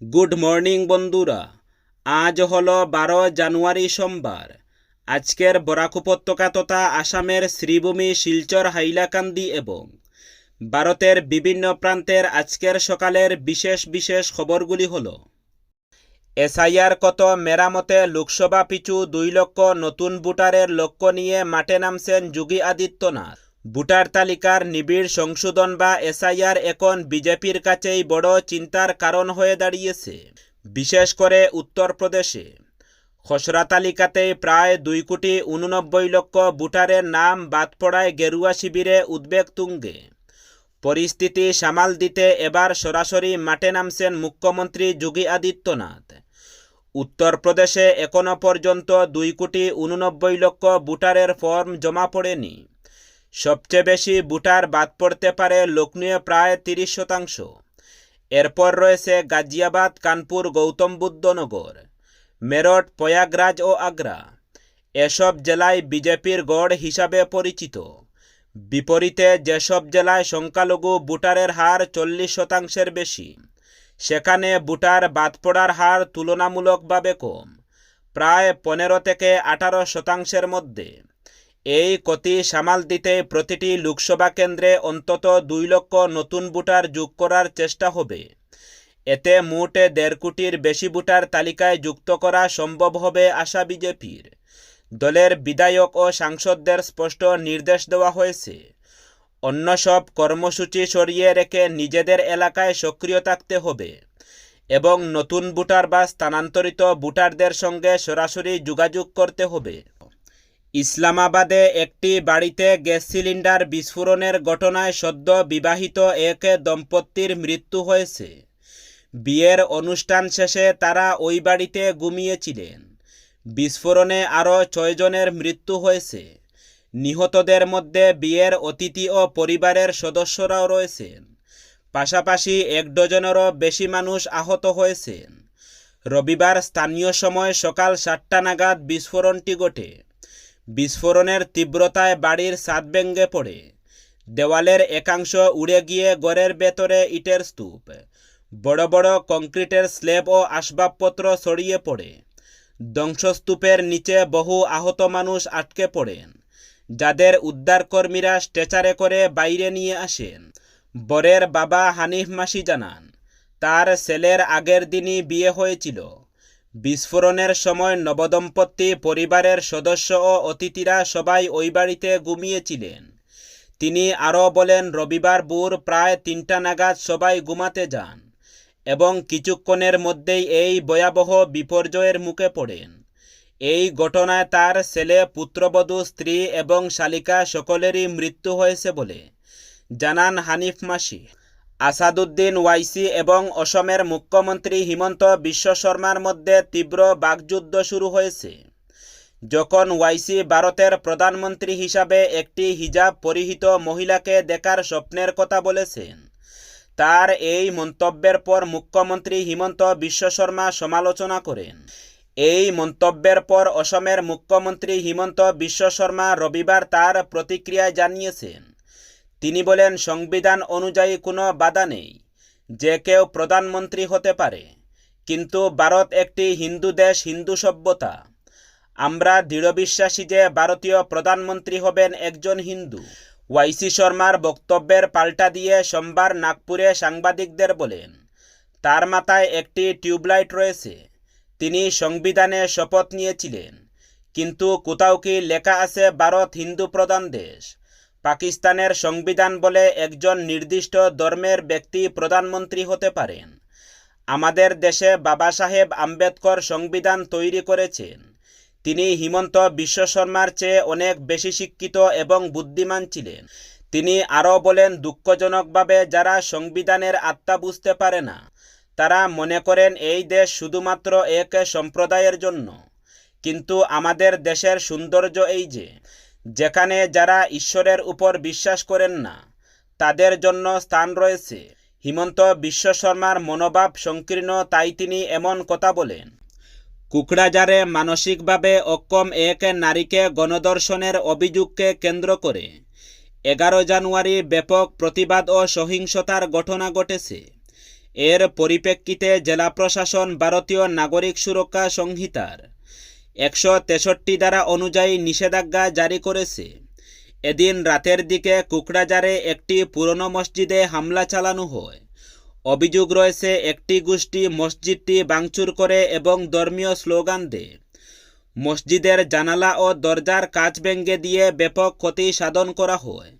Good morning বন্ধুরা। আজ হলো বারো জানুয়ারি সোমবার। আজকের বরাক উপত্যকা তথা আসামের শ্রীভূমি, শিলচর, হাইলাকান্দি এবং ভারতের বিভিন্ন প্রান্তের আজকের সকালের বিশেষ বিশেষ খবরগুলি হলো, এসআইআর কত মেরামতে লোকসভা পিছু দুই লক্ষ নতুন ভোটারের লক্ষ্য নিয়ে মাঠে নামছেন যোগী আদিত্যনাথ। ভোটার তালিকার নিবিড় সংশোধন বা এসআইআর এখন বিজেপির কাছেই বড় চিন্তার কারণ হয়ে দাঁড়িয়েছে, বিশেষ করে উত্তরপ্রদেশে। খসড়া তালিকাতেই প্রায় দুই কোটি উননব্বই লক্ষ ভোটারের নাম বাদ পড়ায় গেরুয়া শিবিরে উদ্বেগ তুঙ্গে। পরিস্থিতি সামাল দিতে এবার সরাসরি মাঠে নামছেন মুখ্যমন্ত্রী যোগী আদিত্যনাথ। উত্তরপ্রদেশে এখনও পর্যন্ত দুই কোটি উননব্বই লক্ষ ভোটারের ফর্ম জমা পড়েনি। সবচেয়ে বেশি ভোটার বাদ পড়তে পারে লক্ষ্ণৌয়ে প্রায় তিরিশ শতাংশ। এরপর রয়েছে গাজিয়াবাদ, কানপুর, গৌতম বুদ্ধনগর মেরঠ, প্রয়াগরাজ ও আগ্রা। এসব জেলায় বিজেপির গড় হিসাবে পরিচিত। বিপরীতে যেসব জেলায় সংখ্যালঘু ভোটারের হার চল্লিশ শতাংশের বেশি, সেখানে ভোটার বাদ পড়ার হার তুলনামূলকভাবে কম, প্রায় পনেরো থেকে আঠারো শতাংশের মধ্যে। এই ক্ষতি সামাল দিতে প্রতিটি লোকসভা কেন্দ্রে অন্তত দুই লক্ষ নতুন ভোটার যোগ করার চেষ্টা হবে। এতে মোটে দেড় কোটির বেশি ভোটার তালিকায় যুক্ত করা সম্ভব হবে আশা বিজেপির। দলের বিধায়ক ও সাংসদদের স্পষ্ট নির্দেশ দেওয়া হয়েছে। অন্য সব কর্মসূচি সরিয়ে রেখে নিজেদের এলাকায় সক্রিয় থাকতে হবে এবং নতুন ভোটার বা স্থানান্তরিত ভোটারদের সঙ্গে সরাসরি যোগাযোগ করতে হবে। ইসলামাবাদে একটি বাড়িতে গ্যাস সিলিন্ডার বিস্ফোরণের ঘটনায় সদ্য বিবাহিত এক দম্পতির মৃত্যু হয়েছে। বিয়ের অনুষ্ঠান শেষে তারা ওই বাড়িতে ঘুমিয়েছিলেন। বিস্ফোরণে আরও ছয়জনের মৃত্যু হয়েছে। নিহতদের মধ্যে বিয়ের অতিথি ও পরিবারের সদস্যরাও রয়েছেন। পাশাপাশি এক ডজনেরও বেশি মানুষ আহত হয়েছেন। রবিবার স্থানীয় সময় সকাল সাতটা নাগাদ বিস্ফোরণটি ঘটে। বিস্ফোরণের তীব্রতায় বাড়ির ছাদ ভেঙে পড়ে। দেওয়ালের একাংশ উড়ে গিয়ে ঘরের ভেতরে ইটের স্তূপ। বড় বড় কংক্রিটের স্ল্যাব ও আসবাবপত্র ছড়িয়ে পড়ে। ধ্বংসস্তূপের নিচে বহু আহত মানুষ আটকে পড়েন। যাদের উদ্ধারকর্মীরা স্ট্রেচারে করে বাইরে নিয়ে আসেন। বরের বাবা হানিফ মাসি জানান, তার ছেলের আগের দিনই বিয়ে হয়েছিল। বিস্ফোরণের সময় নবদম্পতি পরিবারের সদস্য ও অতিথিরা সবাই ওই বাড়িতে ঘুমিয়েছিলেন। তিনি আরও বলেন, রবিবার ভোর প্রায় তিনটা নাগাদ সবাই ঘুমাতে যান এবং কিছুক্ষণের মধ্যেই এই ভয়াবহ বিপর্যয়ের মুখে পড়েন। এই ঘটনায় তার ছেলে, পুত্রবধূ, স্ত্রী এবং শালিকা সকলেরই মৃত্যু হয়েছে বলে জানান হানিফ মাসি। আসাদুদ্দিন ওয়াইসি এবং অসমের মুখ্যমন্ত্রী হিমন্ত বিশ্ব শর্মার মধ্যে তীব্র বাকযুদ্ধ শুরু হয়েছে। যখন ওয়াইসি ভারতের প্রধানমন্ত্রী হিসাবে একটি হিজাব পরিহিত মহিলাকে দেখার স্বপ্নের কথা বলেছেন, তার এই মন্তব্যের পর মুখ্যমন্ত্রী হিমন্ত বিশ্ব শর্মা সমালোচনা করেন। এই মন্তব্যের পর অসমের মুখ্যমন্ত্রী হিমন্ত বিশ্ব শর্মা রবিবার তার প্রতিক্রিয়ায় জানিয়েছেন। তিনি বলেন, সংবিধান অনুযায়ী কোনো বাধা নেই, যে কেউ প্রধানমন্ত্রী হতে পারে। কিন্তু ভারত একটি হিন্দু দেশ, হিন্দু সভ্যতা। আমরা দৃঢ় বিশ্বাসী যে ভারতীয় প্রধানমন্ত্রী হবেন একজন হিন্দু। ওয়াইসি শর্মার বক্তব্যের পাল্টা দিয়ে সোমবার নাগপুরে সাংবাদিকদের বলেন, তার মাথায় একটি টিউবলাইট রয়েছে। তিনি সংবিধানে শপথ নিয়েছিলেন। কিন্তু কোথাও কি লেখা আছে, ভারত হিন্দু প্রধান দেশ পাকিস্তানের সংবিধান বলে একজন নির্দিষ্ট ধর্মের ব্যক্তি প্রধানমন্ত্রী হতে পারেন। আমাদের দেশে বাবা সাহেব আম্বেদকর সংবিধান তৈরি করেছেন। তিনি হিমন্ত বিশ্ব শর্মার চেয়ে অনেক বেশি শিক্ষিত এবং বুদ্ধিমান ছিলেন। তিনি আরও বলেন, দুঃখজনকভাবে যারা সংবিধানের আত্মা বুঝতে পারে না, তারা মনে করেন এই দেশ শুধুমাত্র এক সম্প্রদায়ের জন্য। কিন্তু আমাদের দেশের সৌন্দর্য এই যে যেখানে যারা ঈশ্বরের উপর বিশ্বাস করেন না, তাদের জন্য স্থান রয়েছে। হিমন্ত বিশ্ব শর্মার মনোভাব সংকীর্ণ, তাই তিনি এমন কথা বলেন। কুকড়াজারে মানসিকভাবে অক্ষম এক নারীকে গণধর্ষণের অভিযোগকে কেন্দ্র করে এগারো জানুয়ারি ব্যাপক প্রতিবাদ ও সহিংসতার ঘটনা ঘটেছে। এর পরিপ্রেক্ষিতে জেলা প্রশাসন, ভারতীয় নাগরিক সুরক্ষা সংহিতার একশো তেষট্টি ধারা অনুযায়ী নিষেধাজ্ঞা জারি করেছে। এদিন রাতের দিকে কুকড়াজারে একটি পুরনো মসজিদে হামলা চালানো হয়। অভিযোগ রয়েছে, একটি গোষ্ঠী মসজিদটি ভাঙচুর করে এবং ধর্মীয় স্লোগান দেয়। মসজিদের জানালা ও দরজার কাচ ভেঙে দিয়ে ব্যাপক ক্ষতি সাধন করা হয়।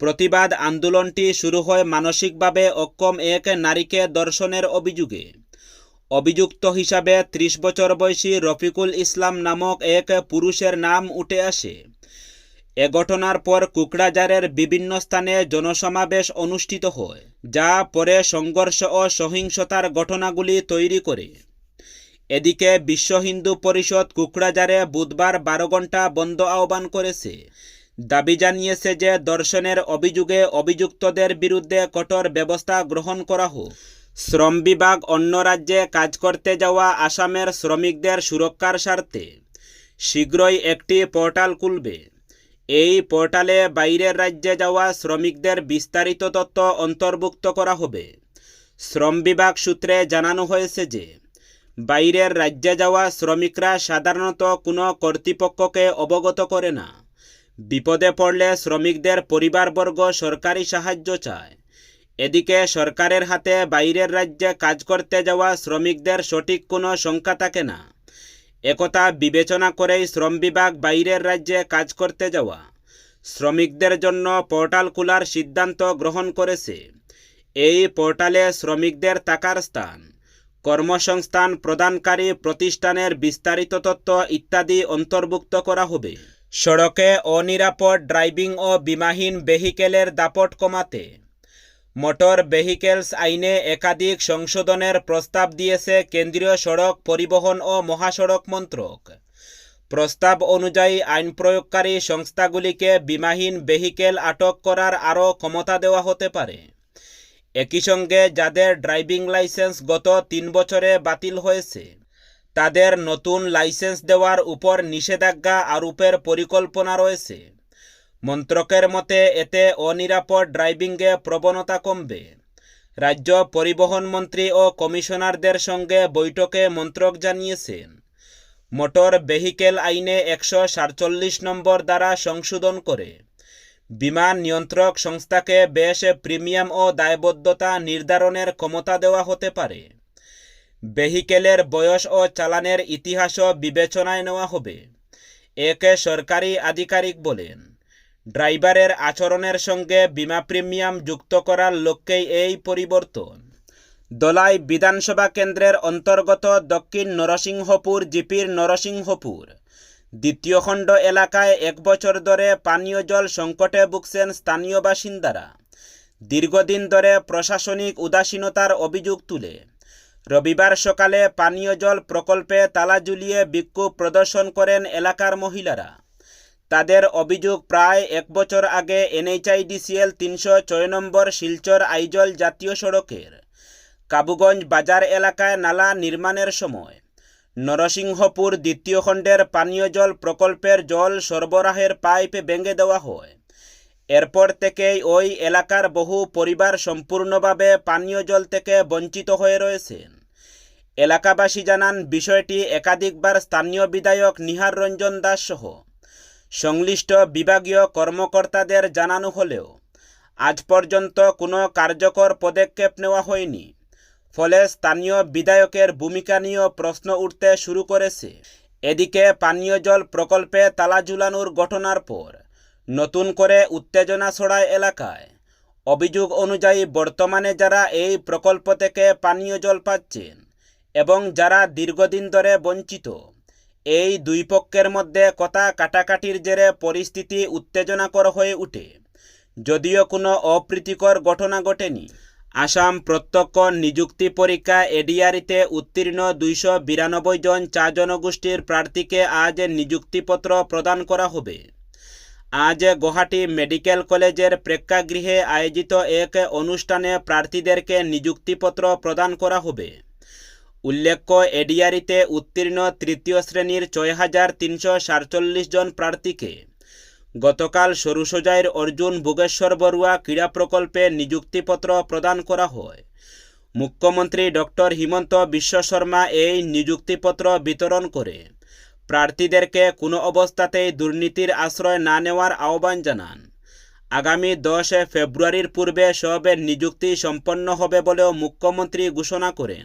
প্রতিবাদ আন্দোলনটি শুরু হয় মানসিকভাবে অক্ষম এক নারীকে দর্শনের অভিযোগে। অভিযুক্ত হিসাবে ত্রিশ বছর বয়সী রফিকুল ইসলাম নামক এক পুরুষের নাম উঠে আসে। এ ঘটনার পর কুকড়াজারের বিভিন্ন স্থানে জনসমাবেশ অনুষ্ঠিত হয়, যা পরে সংঘর্ষ ও সহিংসতার ঘটনাগুলি তৈরি করে। এদিকে বিশ্ব হিন্দু পরিষদ কুকড়াজারে বুধবার বারো ঘণ্টা বন্ধ আহ্বান করেছে। দাবি জানিয়েছে যে দর্শনের অভিযোগে অভিযুক্তদের বিরুদ্ধে কঠোর ব্যবস্থা গ্রহণ করা হোক। শ্রম বিভাগ অন্য রাজ্যে কাজ করতে যাওয়া আসামের শ্রমিকদের সুরক্ষার স্বার্থে। শীঘ্রই একটি পোর্টাল খুলবে। এই পোর্টালে বাইরের রাজ্যে যাওয়া শ্রমিকদের বিস্তারিত তথ্য অন্তর্ভুক্ত করা হবে। শ্রম বিভাগ সূত্রে জানানো হয়েছে যে, বাইরের রাজ্যে যাওয়া শ্রমিকরা সাধারণত কোনো কর্তৃপক্ষকে অবগত করে না। বিপদে পড়লে শ্রমিকদের পরিবারবর্গ সরকারি সাহায্য চায়। এদিকে সরকারের হাতে বাইরের রাজ্যে কাজ করতে যাওয়া শ্রমিকদের সঠিক কোনো সংখ্যা থাকে না। একথা বিবেচনা করেই শ্রম বিভাগ বাইরের রাজ্যে কাজ করতে যাওয়া। শ্রমিকদের জন্য পোর্টাল খোলার সিদ্ধান্ত গ্রহণ করেছে। এই পোর্টালে শ্রমিকদের থাকার স্থান, কর্মসংস্থান প্রদানকারী প্রতিষ্ঠানের বিস্তারিত তথ্য ইত্যাদি অন্তর্ভুক্ত করা হবে। সড়কে অনিরাপদ ড্রাইভিং ও বিমাহীন ভেহিকেলের দাপট কমাতে মোটর ভেহিকেলস আইনে একাধিক সংশোধনের প্রস্তাব দিয়েছে কেন্দ্রীয় সড়ক পরিবহন ও মহাসড়ক মন্ত্রক। প্রস্তাব অনুযায়ী আইন প্রয়োগকারী সংস্থাগুলিকে বিমাহীন ভেহিকেল আটক করার আরও ক্ষমতা দেওয়া হতে পারে। একই সঙ্গে যাদের ড্রাইভিং লাইসেন্স গত তিন বছরে বাতিল হয়েছে, তাদের নতুন লাইসেন্স দেওয়ার উপর নিষেধাজ্ঞা আরোপের পরিকল্পনা রয়েছে। মন্ত্রকের মতে এতে অনিরাপদ ড্রাইভিংয়ে প্রবণতা কমবে। রাজ্য পরিবহন মন্ত্রী ও কমিশনারদের সঙ্গে বৈঠকে মন্ত্রক জানিয়েছেন। মোটর ভেহিকেল আইনে একশো সাতচল্লিশ নম্বর দ্বারা সংশোধন করে। বিমান নিয়ন্ত্রক সংস্থাকে বেশ প্রিমিয়াম ও দায়বদ্ধতা নির্ধারণের ক্ষমতা দেওয়া হতে পারে। ভেহিকেলের বয়স ও চালানের ইতিহাসও বিবেচনায় নেওয়া হবে। একে সরকারি আধিকারিক বলেন। ড্রাইভারের আচরণের সঙ্গে বিমা প্রিমিয়াম যুক্ত করার লক্ষ্যেই এই পরিবর্তন। দলাই বিধানসভা কেন্দ্রের অন্তর্গত দক্ষিণ নরসিংহপুর জিপির নরসিংহপুর। দ্বিতীয় খণ্ড এলাকায় এক বছর ধরে পানীয় জল সংকটে ভুগছেন স্থানীয় বাসিন্দারা। দীর্ঘদিন ধরে প্রশাসনিক উদাসীনতার অভিযোগ তুলে। রবিবার সকালে পানীয় জল প্রকল্পে তালা ঝুলিয়ে বিক্ষোভ প্রদর্শন করেন এলাকার মহিলারা। তাদের অভিযোগ প্রায় এক বছর আগে এনএইচআইডিসিএল তিনশো ছয় নম্বর শিলচর আইজল জাতীয় সড়কের কাবুগঞ্জ বাজার এলাকায় নালা নির্মাণের সময়। নরসিংহপুর দ্বিতীয় খণ্ডের পানীয় জল প্রকল্পের জল সরবরাহের পাইপ ভেঙে দেওয়া হয়। এরপর থেকেই ওই এলাকার বহু পরিবার সম্পূর্ণভাবে পানীয় জল থেকে বঞ্চিত হয়ে রয়েছেন। এলাকাবাসী জানান, বিষয়টি একাধিকবার স্থানীয় বিধায়ক নিহার রঞ্জন দাস সহ সংশ্লিষ্ট বিভাগীয় কর্মকর্তাদের জানানো হলেও, আজ পর্যন্ত কোনো কার্যকর পদক্ষেপ নেওয়া হয়নি। ফলে স্থানীয় বিধায়কের ভূমিকা নিয়েও প্রশ্ন উঠতে শুরু করেছে। এদিকে পানীয় জল প্রকল্পে তালা ঝুলানোর ঘটনার পর, নতুন করে উত্তেজনা ছড়ায় এলাকায়, অভিযোগ অনুযায়ী বর্তমানে যারা এই প্রকল্প থেকে পানীয় জল পাচ্ছেন এবং যারা দীর্ঘদিন ধরে বঞ্চিত এই দুই পক্ষের মধ্যে কথা কাটাকাটির জেরে পরিস্থিতি উত্তেজনাকর হয়ে ওঠে যদিও কোনো অপ্রীতিকর ঘটনা ঘটেনি। আসাম প্রত্যক্ষ নিযুক্তি পরীক্ষা এডিআরিতে উত্তীর্ণ দুইশো বিরানব্বই জন চা জনগোষ্ঠীর প্রার্থীকে আজ নিযুক্তিপত্র প্রদান করা হবে। আজ গুয়াহাটি মেডিকেল কলেজের প্রেক্ষাগৃহে আয়োজিত এক অনুষ্ঠানে প্রার্থীদেরকে নিযুক্তিপত্র প্রদান করা হবে। উল্লেখ্য এডিআরিতে উত্তীর্ণ তৃতীয় শ্রেণির ছয় হাজার তিনশো সাতচল্লিশ জন প্রার্থীকে গতকাল সরুসজাইয়ের অর্জুন ভোগেশ্বর বড়ুয়া ক্রীড়া প্রকল্পে নিযুক্তিপত্র প্রদান করা হয়। মুখ্যমন্ত্রী ডক্টর হিমন্ত বিশ্ব শর্মা এই নিযুক্তিপত্র বিতরণ করে। প্রার্থীদেরকে কোনো অবস্থাতেই দুর্নীতির আশ্রয় না নেওয়ার আহ্বান জানান। আগামী দশ ফেব্রুয়ারির পূর্বে সবের নিযুক্তি সম্পন্ন হবে বলেও মুখ্যমন্ত্রী ঘোষণা করেন।